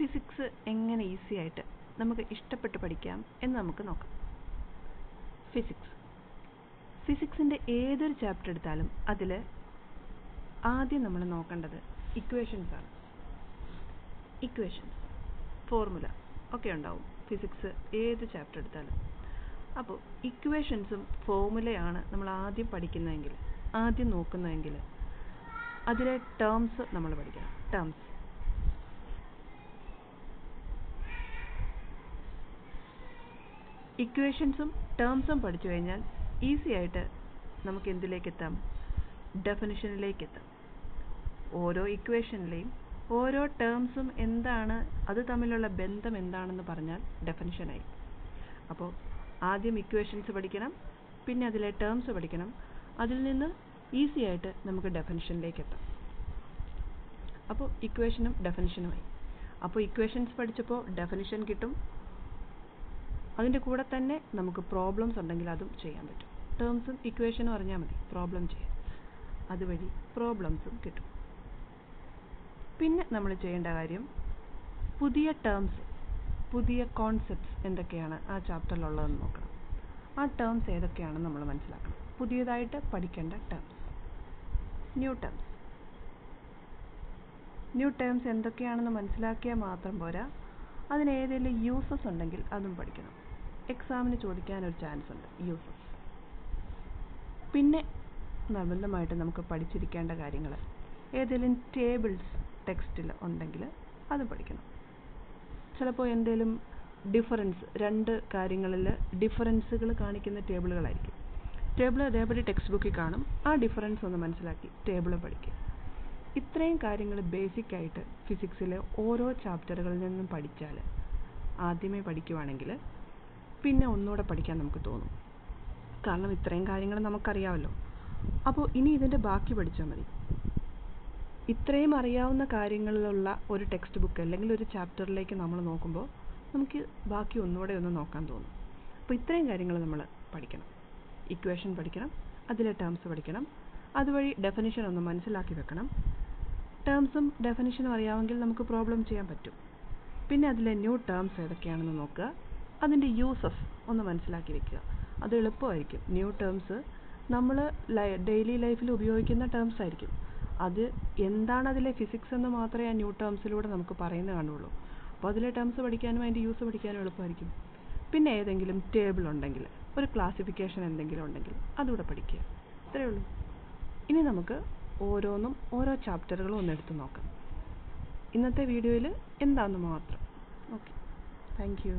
Physics എങ്ങനെ easy ആയിട്ട് നമുക്ക് ഇഷ്ടപ്പെട്ട് പഠിക്കാം എന്ന് നമുക്ക് നോക്കാം. ഫിസിക്സ്. ഫിസിക്സിന്റെ ഏതൊരു ചാപ്റ്റർ എടുത്താലും അതിൽ ആദ്യം നമ്മൾ നോക്കേണ്ടത് ഇക്വേഷൻസ് ആണ്. ഇക്വേഷൻസ് ഫോർമുല ഒക്കെ ഉണ്ടാവും. ഫിസിക്സ് ഏത് ചാപ്റ്റർ എടുത്താലും. അപ്പോൾ ഇക്വേഷൻസും ഫോർമുലയാണ് നമ്മൾ ആദ്യം പഠിക്കുന്നതെങ്കിൽ ആദ്യം നോക്കുന്നതെങ്കിൽ അതിലെ ടേംസ് നമ്മൾ പഠിക്കണം. ടേംസ് ഇക്വേഷൻസും ടേംസും പഠിച്ചു കഴിഞ്ഞാൽ ഈസി ആയിട്ട് നമുക്ക് എന്തിലേക്ക് എത്താം ഡെഫിനിഷനിലേക്ക് എത്താം ഓരോ ഇക്വേഷനിലെയും ഓരോ ടേംസും എന്താണ് അത് തമ്മിലുള്ള ബന്ധം എന്താണെന്ന് പറഞ്ഞാൽ ഡെഫിനിഷനായി അപ്പോൾ ആദ്യം ഇക്വേഷൻസ് പഠിക്കണം പിന്നെ അതിലെ ടേംസ് പഠിക്കണം അതിൽ നിന്ന് ഈസി ആയിട്ട് നമുക്ക് ഡെഫിനിഷനിലേക്ക് എത്താം അപ്പോൾ ഇക്വേഷനും ഡെഫിനിഷനുമായി അപ്പോൾ ഇക്വേഷൻസ് പഠിച്ചപ്പോൾ ഡെഫിനിഷൻ കിട്ടും അതിന്റെ കൂടെ തന്നെ നമുക്ക് പ്രോബ്ലംസ് ഉണ്ടെങ്കിൽ അതും ചെയ്യാൻ പറ്റും. ടേംസും ഇക്വേഷനും അറിഞ്ഞാൽ മതി. പ്രോബ്ലം ചെയ്യാൻ. അതുവഴി പ്രോബ്ലംസും കിട്ടും. പിന്നെ നമ്മൾ ചെയ്യേണ്ട കാര്യം പുതിയ ടേംസ് പുതിയ കോൺസെപ്റ്റ്സ് എന്തൊക്കെയാണ് ആ ചാപ്റ്ററിലുള്ളതെന്ന് നോക്കണം. ആ ടേംസ് ഏതൊക്കെയാണെന്ന് നമ്മൾ മനസ്സിലാക്കണം. പുതിയതായിട്ട് പഠിക്കേണ്ട terms new terms new terms എന്തൊക്കെയാണെന്ന് മനസ്സിലാക്കിയാൽ മാത്രം പോരാ. അതിന് ഏതെങ്കിലും യൂസസ് ഉണ്ടെങ്കിൽ അതും പഠിക്കണം. എക്സാമിന് ചോദിക്കാൻ ഒരു ചാൻസ് ഉണ്ട് യൂസസ് പിന്നെ നിർബന്ധമായിട്ട് നമുക്ക് പഠിച്ചിരിക്കേണ്ട കാര്യങ്ങൾ ഏതെങ്കിലും ടേബിൾസ് ടെക്സ്റ്റിൽ ഉണ്ടെങ്കിൽ അത് പഠിക്കണം. ചിലപ്പോൾ എന്തെങ്കിലും ഡിഫറൻസ് രണ്ട് കാര്യങ്ങളിൽ ഡിഫറൻസുകൾ കാണിക്കുന്ന ടേബിളുകളായിരിക്കും ടേബിൾ അതേപടി ടെക്സ്റ്റ് ബുക്കിൽ കാണും. ആ ഡിഫറൻസ് ഒന്ന് മനസ്സിലാക്കി ടേബിൾ പഠിക്കുക. ഇത്രയും കാര്യങ്ങൾ ബേസിക് ആയിട്ട് ഫിസിക്സിലെ ഓരോ ചാപ്റ്ററുകളിൽ നിന്നും പഠിച്ചാൽ ആദ്യമേ പഠിക്കുവാണെങ്കിൽ പിന്നെ ഒന്നുകൂടെ പഠിക്കാൻ നമുക്ക് തോന്നും. കാരണം ഇത്രയും കാര്യങ്ങൾ നമുക്കറിയാമല്ലോ. അപ്പോൾ ഇനി ഇതിന്റെ ബാക്കി പഠിച്ചാൽ മതി. ഇത്രയും അറിയാവുന്ന കാര്യങ്ങളിലുള്ള ഒരു ടെക്സ്റ്റ് ബുക്ക് അല്ലെങ്കിൽ ഒരു ചാപ്റ്ററിലേക്ക് നമ്മൾ നോക്കുമ്പോൾ നമുക്ക് ബാക്കി ഒന്നുകൂടെ ഒന്ന് നോക്കാൻ തോന്നും. അപ്പോൾ ഇത്രയും കാര്യങ്ങൾ നമ്മൾ പഠിക്കണം. ഇക്വേഷൻ പഠിക്കണം. അതിലെ ടേംസ് പഠിക്കണം. അതുവഴി ഡെഫിനിഷൻ ഒന്ന് മനസ്സിലാക്കി വെക്കണം. ടേംസും ഡെഫിനിഷനും അറിയാമെങ്കിൽ നമുക്ക് പ്രോബ്ലം ചെയ്യാൻ പറ്റും. പിന്നെ അതിലെ ന്യൂ ടേംസ് ഏതൊക്കെയാണെന്ന് നോക്കുക. അതിന്റെ യൂസസ് ഒന്ന് മനസ്സിലാക്കി വെക്കുക അത് എളുപ്പമായിരിക്കും. ന്യൂ ടേംസ് നമ്മൾ ഡെയിലി ലൈഫിൽ ഉപയോഗിക്കുന്ന ടേംസ് ആയിരിക്കും. അത് എന്താണ് അതിലെ ഫിസിക്സ് എന്ന് മാത്രമേ ആ ന്യൂ ടേംസിലൂടെ നമുക്ക് പറയുന്നത് കാണുള്ളൂ. അപ്പോൾ അതിലെ ടേംസ് പഠിക്കാനും അതിന്റെ യൂസ് പഠിക്കാനും എളുപ്പമായിരിക്കും. പിന്നെ ഏതെങ്കിലും ടേബിൾ ഉണ്ടെങ്കിൽ ഒരു ക്ലാസിഫിക്കേഷൻ എന്തെങ്കിലും ഉണ്ടെങ്കിൽ അതുകൂടെ പഠിക്കുക. ഇത്രയേ ഉള്ളൂ. ഇനി നമുക്ക് ഓരോന്നും ഓരോ ചാപ്റ്ററുകളും ഒന്ന് എടുത്ത് നോക്കാം. ഇന്നത്തെ വീഡിയോയിൽ എന്താണെന്ന് മാത്രം. Okay thank you